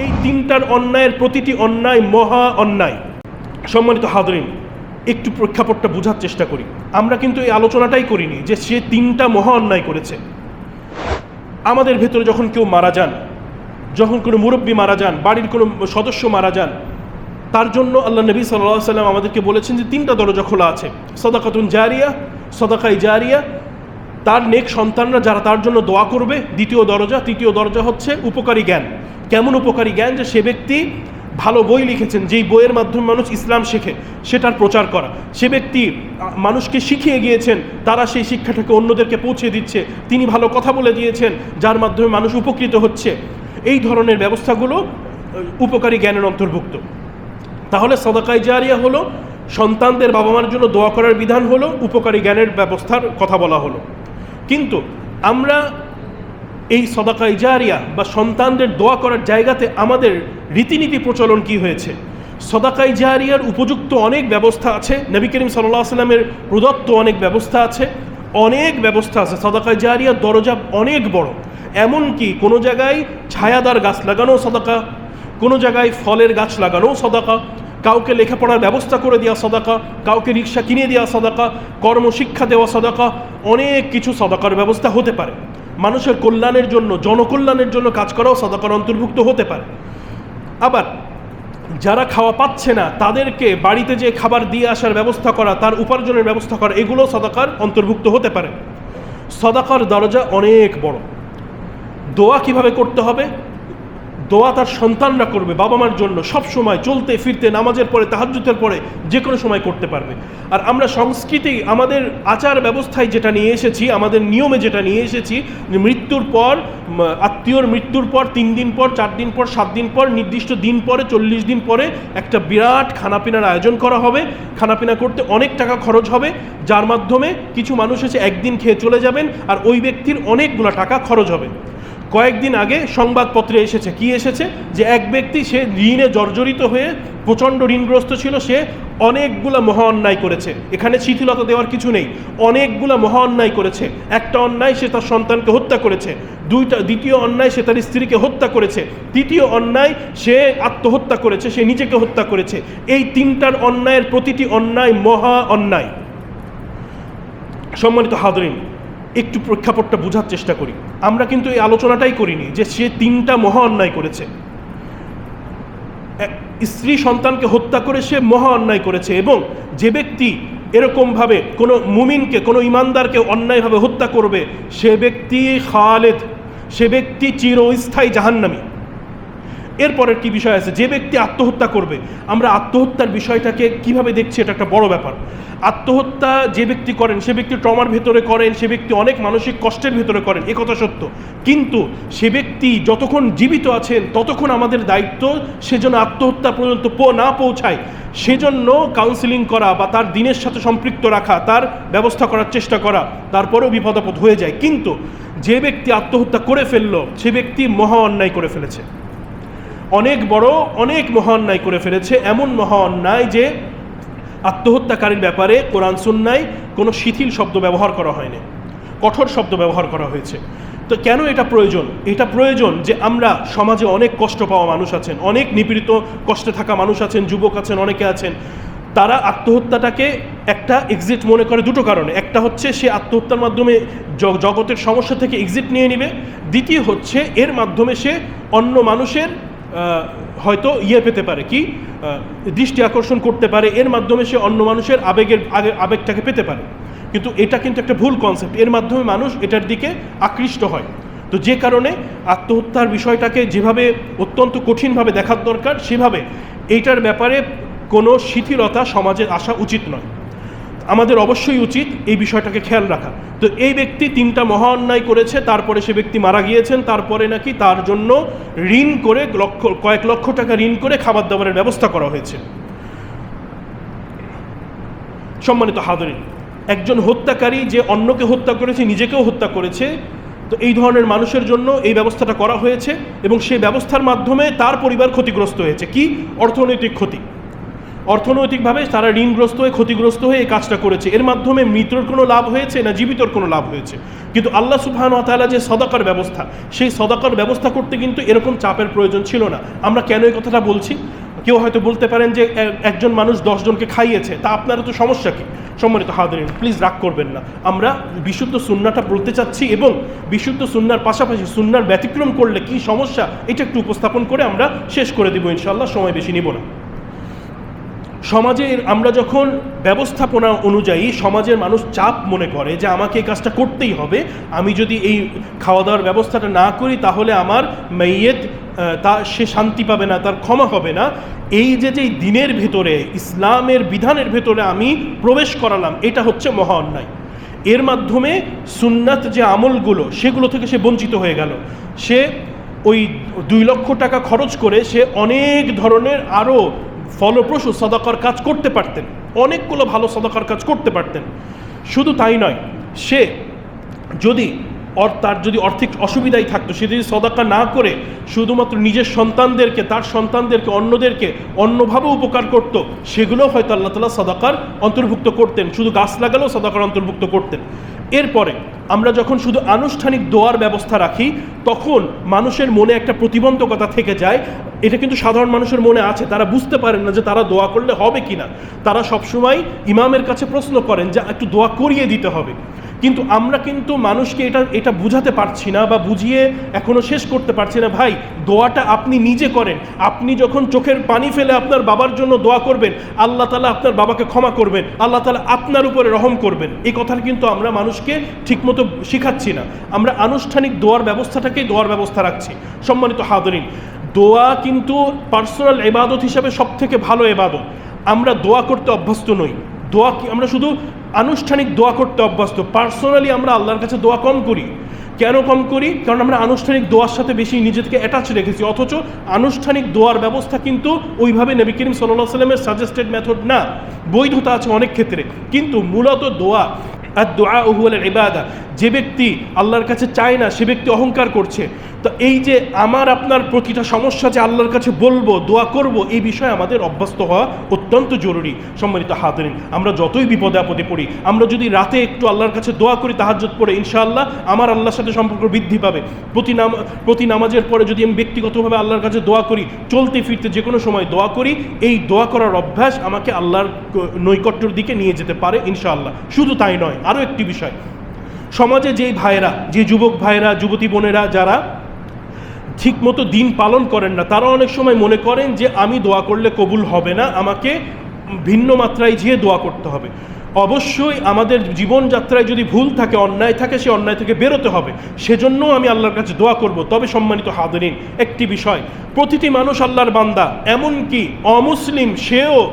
এই তিনটার অন্যায়ের প্রতিটি অন্যায় মহা অন্যায়। সম্মানিত হাদরিন একটু প্রেক্ষাপটটা বোঝার চেষ্টা করি। আমরা কিন্তু এই আলোচনাটাই করিনি যে সে তিনটা মহা অন্যায় করেছে। আমাদের ভেতরে যখন কেউ মারা যান, যখন কোনো মুরব্বী মারা যান, বাড়ির কোনো সদস্য মারা যান, তার জন্য আল্লাহ নবী সাল্লাহ সাল্লাম আমাদেরকে বলেছেন যে তিনটা দরজা খোলা আছে। সদাকাতুন জারিয়া, সদাকাই জারিয়া তার নেক সন্তানরা যারা তার জন্য দোয়া করবে, দ্বিতীয় দরজা, তৃতীয় দরজা হচ্ছে উপকারী জ্ঞান। কেমন উপকারী জ্ঞান? যে সে ব্যক্তি ভালো বই লিখেছেন, যেই বইয়ের মাধ্যমে মানুষ ইসলাম শেখে, সেটার প্রচার করা। সে ব্যক্তি মানুষকে শিখিয়ে গিয়েছেন, তারা সেই শিক্ষাটাকে অন্যদেরকে পৌঁছে দিচ্ছে। তিনি ভালো কথা বলে দিয়েছেন, যার মাধ্যমে মানুষ উপকৃত হচ্ছে। এই ধরনের ব্যবস্থাগুলো উপকারী জ্ঞানের অন্তর্ভুক্ত। তাহলে সদাকাই জারিয়া হলো, সন্তানদের বাবা মার জন্য দোয়া করার বিধান হলো, উপকারী জ্ঞানের ব্যবস্থার কথা বলা হলো। কিন্তু আমরা এই সদাকাই জারিয়া বা সন্তানদের দোয়া করার জায়গাতে আমাদের রীতিনীতি প্রচলন কি হয়েছে? সদাকাই জারিয়ার উপযুক্ত অনেক ব্যবস্থা আছে, নবী করিম সাল্লাহ সাল্লামের প্রদত্ত অনেক ব্যবস্থা আছে, অনেক ব্যবস্থা আছে। সদাকাই জারিয়ার দরজা অনেক বড়। এমনকি কোনো জায়গায় ছায়াদার গাছ লাগানো সদাকা, কোনো জায়গায় ফলের গাছ লাগানো সদাকা। কাউকে লেখাপড়ার ব্যবস্থা করে দেওয়া সদাকা, কাউকে রিক্সা কিনে দেওয়া সদাকা, কর্মশিক্ষা দেওয়া সদাকা, অনেক কিছু সদাকার ব্যবস্থা হতে পারে। মানুষের কল্যাণের জন্য, জনকল্যাণের জন্য কাজ করাও সদাকার অন্তর্ভুক্ত হতে পারে। আবার যারা খাওয়া পাচ্ছে না, তাদেরকে বাড়িতে যে খাবার দিয়ে আসার ব্যবস্থা করা, তার উপার্জনের ব্যবস্থা করা এগুলো সদাকার অন্তর্ভুক্ত হতে পারে। সদাকার দরজা অনেক বড়। দোয়া কীভাবে করতে হবে? দোয়া তার সন্তানরা করবে, বাবা মার জন্য, সব সময়, চলতে, ফিরতে, নামাজের পরে, তাহাজ্জুদের পরে, যে কোনো সময় করতে পারবে। আর আমরা সংস্কৃতি, আমাদের আচার ব্যবস্থায় যেটা নিয়ে এসেছি, আমাদের নিয়মে যেটা নিয়ে এসেছি মৃত্যুর পর আত্মীয়র মৃত্যুর পর, তিন দিন পর, চার দিন পর, সাত দিন পর, নির্দিষ্ট দিন পরে, চল্লিশ দিন পরে, একটা বিরাট খানাপিনার আয়োজন করা হবে। খানাপিনা করতে অনেক টাকা খরচ হবে, যার মাধ্যমে কিছু মানুষ এসে একদিন খেয়ে চলে যাবেন, আর ওই ব্যক্তির অনেকগুলো টাকা খরচ হবে। কয়েকদিন আগে সংবাদপত্রে এসেছে। কি এসেছে? যে এক ব্যক্তি, সে ঋণে জর্জরিত হয়ে প্রচণ্ড ঋণগ্রস্ত ছিল, সে অনেকগুলা মহা অন্যায় করেছে। এখানে শিথিলতা দেওয়ার কিছু নেই। অনেকগুলা মহা অন্যায় করেছে। একটা অন্যায় সে তার সন্তানকে হত্যা করেছে। দুইটা, দ্বিতীয় অন্যায় সে তার স্ত্রীকে হত্যা করেছে। তৃতীয় অন্যায় সে আত্মহত্যা করেছে, সে নিজেকে হত্যা করেছে। এই তিনটার অন্যায়ের প্রতিটি অন্যায় মহা অন্যায়। সম্মানিত হাদরিন একটু প্রেক্ষাপটটা বোঝার চেষ্টা করি। আমরা কিন্তু এই আলোচনাটাই করিনি যে সে তিনটা মহা অন্যায় করেছে। স্ত্রী সন্তানকে হত্যা করে সে মহা অন্যায় করেছে এবং যে ব্যক্তি এরকমভাবে কোনো মুমিনকে, কোনো ইমানদারকে অন্যায়ভাবে হত্যা করবে, সে ব্যক্তি খালেদ, সে ব্যক্তি চিরস্থায়ী জাহান্নামী। এরপরের কি বিষয় আছে? যে ব্যক্তি আত্মহত্যা করবে, আমরা আত্মহত্যার বিষয়টাকে কীভাবে দেখছি এটা একটা বড় ব্যাপার। আত্মহত্যা যে ব্যক্তি করেন, সে ব্যক্তি ট্রমার ভেতরে করেন, সে ব্যক্তি অনেক মানসিক কষ্টের ভেতরে করেন, এ কথা সত্য। কিন্তু সে ব্যক্তি যতক্ষণ জীবিত আছেন, ততক্ষণ আমাদের দায়িত্ব সে যেন আত্মহত্যা পর্যন্ত না পৌঁছায়। সেজন্য কাউন্সিলিং করা বা তার দিনের সাথে সম্পৃক্ত রাখা, তার ব্যবস্থা করার চেষ্টা করা, তারপরেও বিপদাপদ হয়ে যায়। কিন্তু যে ব্যক্তি আত্মহত্যা করে ফেলল, সে ব্যক্তি মহা অন্যায় করে ফেলেছে। অনেক বড়, অনেক মহা অন্যায় করে ফেলেছে। এমন মহা অন্যায় যে আত্মহত্যাকারীর ব্যাপারে কোরআন সুন্নায় কোনো শিথিল শব্দ ব্যবহার করা হয়নি। কঠোর শব্দ ব্যবহার করা হয়েছে। তো কেন এটা প্রয়োজন? এটা প্রয়োজন যে আমরা সমাজে অনেক কষ্ট পাওয়া মানুষ আছেন, অনেক নিপীড়িত, কষ্টে থাকা মানুষ আছেন, যুবক আছেন, অনেকে আছেন। তারা আত্মহত্যাটাকে একটা এক্সিট মনে করে দুটো কারণে। একটা হচ্ছে সে আত্মহত্যার মাধ্যমে জগতের সমস্যা থেকে এক্সিট নিয়ে নেবে। দ্বিতীয় হচ্ছে এর মাধ্যমে সে অন্য মানুষের হয়তো ইয়ে পেতে পারে। কি? দৃষ্টি আকর্ষণ করতে পারে, এর মাধ্যমে সে অন্য মানুষের আবেগের আবেগটাকে পেতে পারে। কিন্তু এটা কিন্তু একটা ভুল কনসেপ্ট এর মাধ্যমে মানুষ এটার দিকে আকৃষ্ট হয়। তো যে কারণে আত্মহত্যার বিষয়টাকে যেভাবে অত্যন্ত কঠিনভাবে দেখার দরকার, সেভাবে এইটার ব্যাপারে কোনো শিথিলতা সমাজে আসা উচিত নয়। আমাদের অবশ্যই উচিত এই বিষয়টাকে খেয়াল রাখা। তো এই ব্যক্তি তিনটা মহা অন্যায় করেছে, তারপরে সে ব্যক্তি মারা গিয়েছেন, তারপরে নাকি তার জন্য ঋণ করে লক্ষ, কয়েক লক্ষ টাকা ঋণ করে খাবার দাবারের ব্যবস্থা করা হয়েছে। সম্মানিত হাদরিন একজন হত্যাকারী যে অন্যকে হত্যা করেছে, নিজেকেও হত্যা করেছে, তো এই ধরনের মানুষের জন্য এই ব্যবস্থাটা করা হয়েছে এবং সেই ব্যবস্থার মাধ্যমে তার পরিবার ক্ষতিগ্রস্ত হয়েছে। কি? অর্থনৈতিক ক্ষতি। অর্থনৈতিকভাবে তারা ঋণগ্রস্ত হয়ে, ক্ষতিগ্রস্ত হয়ে এই কাজটা করেছে। এর মাধ্যমে মৃত্যুর কোনো লাভ হয়েছে না জীবিতর কোনো লাভ হয়েছে? কিন্তু আল্লাহ সুবহান তাআলা যে সদাকার ব্যবস্থা, সেই সদাকার ব্যবস্থা করতে কিন্তু এরকম চাপের প্রয়োজন ছিল না। আমরা কেন এই কথাটা বলছি? কেউ হয়তো বলতে পারেন যে একজন মানুষ দশজনকে খাইয়েছে, তা আপনারা তো সমস্যা কি? সম্মানিত হাজারিন প্লিজ রাগ করবেন না। আমরা বিশুদ্ধ সুন্নাটা বলতে চাচ্ছি এবং বিশুদ্ধ সুন্নার পাশাপাশি সুন্নার ব্যতিক্রম করলে কি সমস্যা, এটা একটু উপস্থাপন করে আমরা শেষ করে দেবো ইনশাল্লাহ সময় বেশি নিব না। সমাজের আমরা যখন ব্যবস্থাপনা অনুযায়ী সমাজের মানুষ চাপ মনে করে যে আমাকে এই কাজটা করতেই হবে, আমি যদি এই খাওয়া দাওয়ার ব্যবস্থাটা না করি তাহলে আমার মেয়েত তা সে শান্তি পাবে না, তার ক্ষমা হবে না। এই যে যে দিনের ভেতরে, ইসলামের বিধানের ভেতরে আমি প্রবেশ করালাম, এটা হচ্ছে মহা অন্যায়। এর মাধ্যমে সুন্নাত যে আমলগুলো, সেগুলো থেকে সে বঞ্চিত হয়ে গেল। সে ওই দুই লক্ষ টাকা খরচ করে সে অনেক ধরনের আরও ফলপ্রসূ সদাকার কাজ করতে পারতেন। অনেকগুলো ভালো সদাকার কাজ করতে পারতেন। শুধু তাই নয়, সে যদি অর তার যদি আর্থিক অসুবিধাই থাকতো, সে যদি সদাকা না করে শুধুমাত্র নিজের সন্তানদেরকে, তার সন্তানদেরকে, অন্যদেরকে অন্যভাবে উপকার করত, সেগুলো হয়তো আল্লাহ তালা সদাকার অন্তর্ভুক্ত করতেন। শুধু গাছ লাগালেও সদাকার অন্তর্ভুক্ত করতেন। এরপরে আমরা যখন শুধু আনুষ্ঠানিক দোয়ার ব্যবস্থা রাখি, তখন মানুষের মনে একটা প্রতিবন্ধকতা থেকে যায়। এটা কিন্তু সাধারণ মানুষের মনে আছে, তারা বুঝতে পারেন না যে তারা দোয়া করলে হবে কি না তারা সবসময় ইমামের কাছে প্রশ্ন করেন যে, একটু দোয়া করিয়ে দিতে হবে। কিন্তু আমরা কিন্তু মানুষকে এটা এটা বুঝাতে পারছি না বা বুঝিয়ে এখনও শেষ করতে পারছি না। ভাই, দোয়াটা আপনি নিজে করেন। আপনি যখন চোখের পানি ফেলে আপনার বাবার জন্য দোয়া করবেন, আল্লাহ তালা আপনার বাবাকে ক্ষমা করবেন, আল্লাহ তালা আপনার উপরে রহম করবেন। এই কথাটা কিন্তু আমরা মানুষকে ঠিকমতো শেখাচ্ছি না। আমরা আনুষ্ঠানিক দোয়ার ব্যবস্থাটাকেই দোয়ার ব্যবস্থা রাখছি। সম্মানিত হাদরিন, দোয়া কিন্তু পার্সোনাল এবাদত হিসাবে সব থেকে ভালো এবাদত আমরা দোয়া করতে অভ্যস্ত নই। দোয়া কি, আমরা শুধু আনুষ্ঠানিক দোয়া করতে অভ্যস্ত। পার্সোনালি আমরা আল্লাহর কাছে দোয়া কম করি। কেন কম করি? কারণ আমরা আনুষ্ঠানিক দোয়ার সাথে বেশি নিজেদেরকে অ্যাটাচ রেখেছি। অথচ আনুষ্ঠানিক দোয়ার ব্যবস্থা কিন্তু ওইভাবে নবী করিম সাল্লাহ সাল্লামের সাজেস্টেড মেথড না। বৈধতা আছে অনেক ক্ষেত্রে। কিন্তু মূলত দোয়া আর দোয়া ওহুয়াল ইবাদা, যে ব্যক্তি আল্লাহর কাছে চায় না, সে ব্যক্তি অহংকার করছে। তো এই যে আমার, আপনার প্রতিটা সমস্যা যে আল্লাহর কাছে বলব, দোয়া করব, এই বিষয়ে আমাদের অভ্যস্ত হওয়া অত্যন্ত জরুরি। সম্মানিত হাতরিন আমরা যতই বিপদে আপদে পড়ি, আমরা যদি রাতে একটু আল্লাহর কাছে দোয়া করি তাহাজ্জত পড়ে, ইনশাআল্লাহ আমার আল্লাহর সাথে সম্পর্ক বৃদ্ধি পাবে। প্রতি নাম, প্রতি নামাজের পরে যদি আমি ব্যক্তিগতভাবে আল্লাহর কাছে দোয়া করি, চলতে ফিরতে যে কোনো সময় দোয়া করি, এই দোয়া করার অভ্যাস আমাকে আল্লাহর নৈকট্যর দিকে নিয়ে যেতে পারে, ইনশাআল্লাহ। শুধু তাই নয় আরও একটি বিষয়। সমাজে যেই ভাইয়েরা, যে যুবক ভাইয়েরা, যুবতী বোনেরা যারা ঠিকমতো দিন পালন করেন না, তারা অনেক সময় মনে করেন যে আমি দোয়া করলে কবুল হবে না, আমাকে ভিন্ন মাত্রায় যেয়ে দোয়া করতে হবে। অবশ্যই আমাদের জীবনযাত্রায় যদি ভুল থাকে, অন্যায় থাকে, সে অন্যায় থেকে বেরোতে হবে। সেজন্য আমি আল্লাহর কাছে দোয়া করব। তবে সম্মানিত হাদরিন একটি বিষয়। প্রতিটি মানুষ আল্লাহর বান্দা, এমনকি অমুসলিম, সেও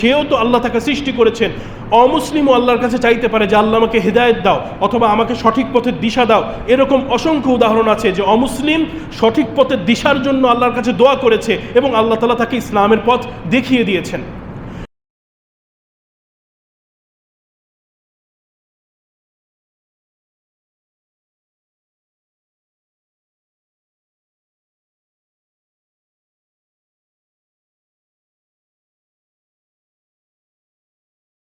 সেও তো আল্লাহ তাকে সৃষ্টি করেছেন। অমুসলিমও আল্লাহর কাছে চাইতে পারে যে আল্লাহ আমাকে হৃদায়ত দাও অথবা আমাকে সঠিক পথের দিশা দাও। এরকম অসংখ্য উদাহরণ আছে যে অমুসলিম সঠিক পথের দিশার জন্য আল্লাহর কাছে দোয়া করেছে এবং আল্লাহ তালা তাকে ইসলামের পথ দেখিয়ে দিয়েছেন।